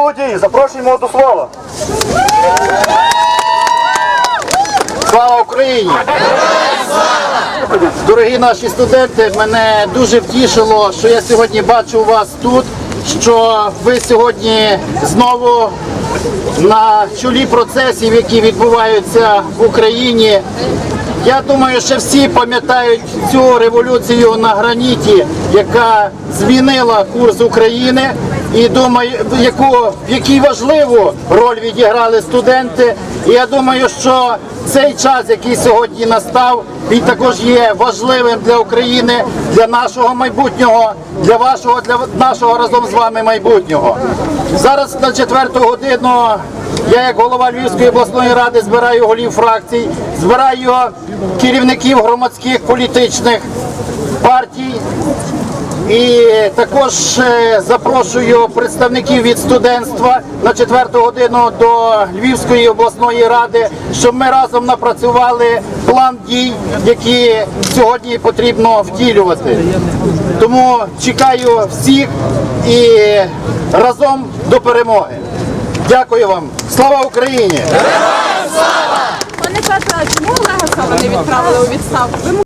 події. Запрошуємо до слова. Слава Україні! Дорогі наші студенти, мене дуже втішило, що я сьогодні бачу вас тут, що ви сьогодні знову на чолі процесів, які відбуваються в Україні. Я думаю, що всі пам'ятають цю революцію на граніті, яка змінила курс України, і думаю, яку в якій важливу роль відіграли студенти. І я думаю, що цей час, який сьогодні настав, він також є важливим для України, для нашого майбутнього, для вашого, для нашого разом з вами майбутнього. Зараз на четверту годину я, як голова Львівської обласної ради, збираю голів фракцій, збираю керівників громадських політичних партій. І також е, запрошую представників від студентства на четверту годину до Львівської обласної ради, щоб ми разом напрацювали план дій, які сьогодні потрібно втілювати. Тому чекаю всіх і разом до перемоги. Дякую вам. Слава Україні! Пане Петро, чому Олега Сава не відправили у відставку?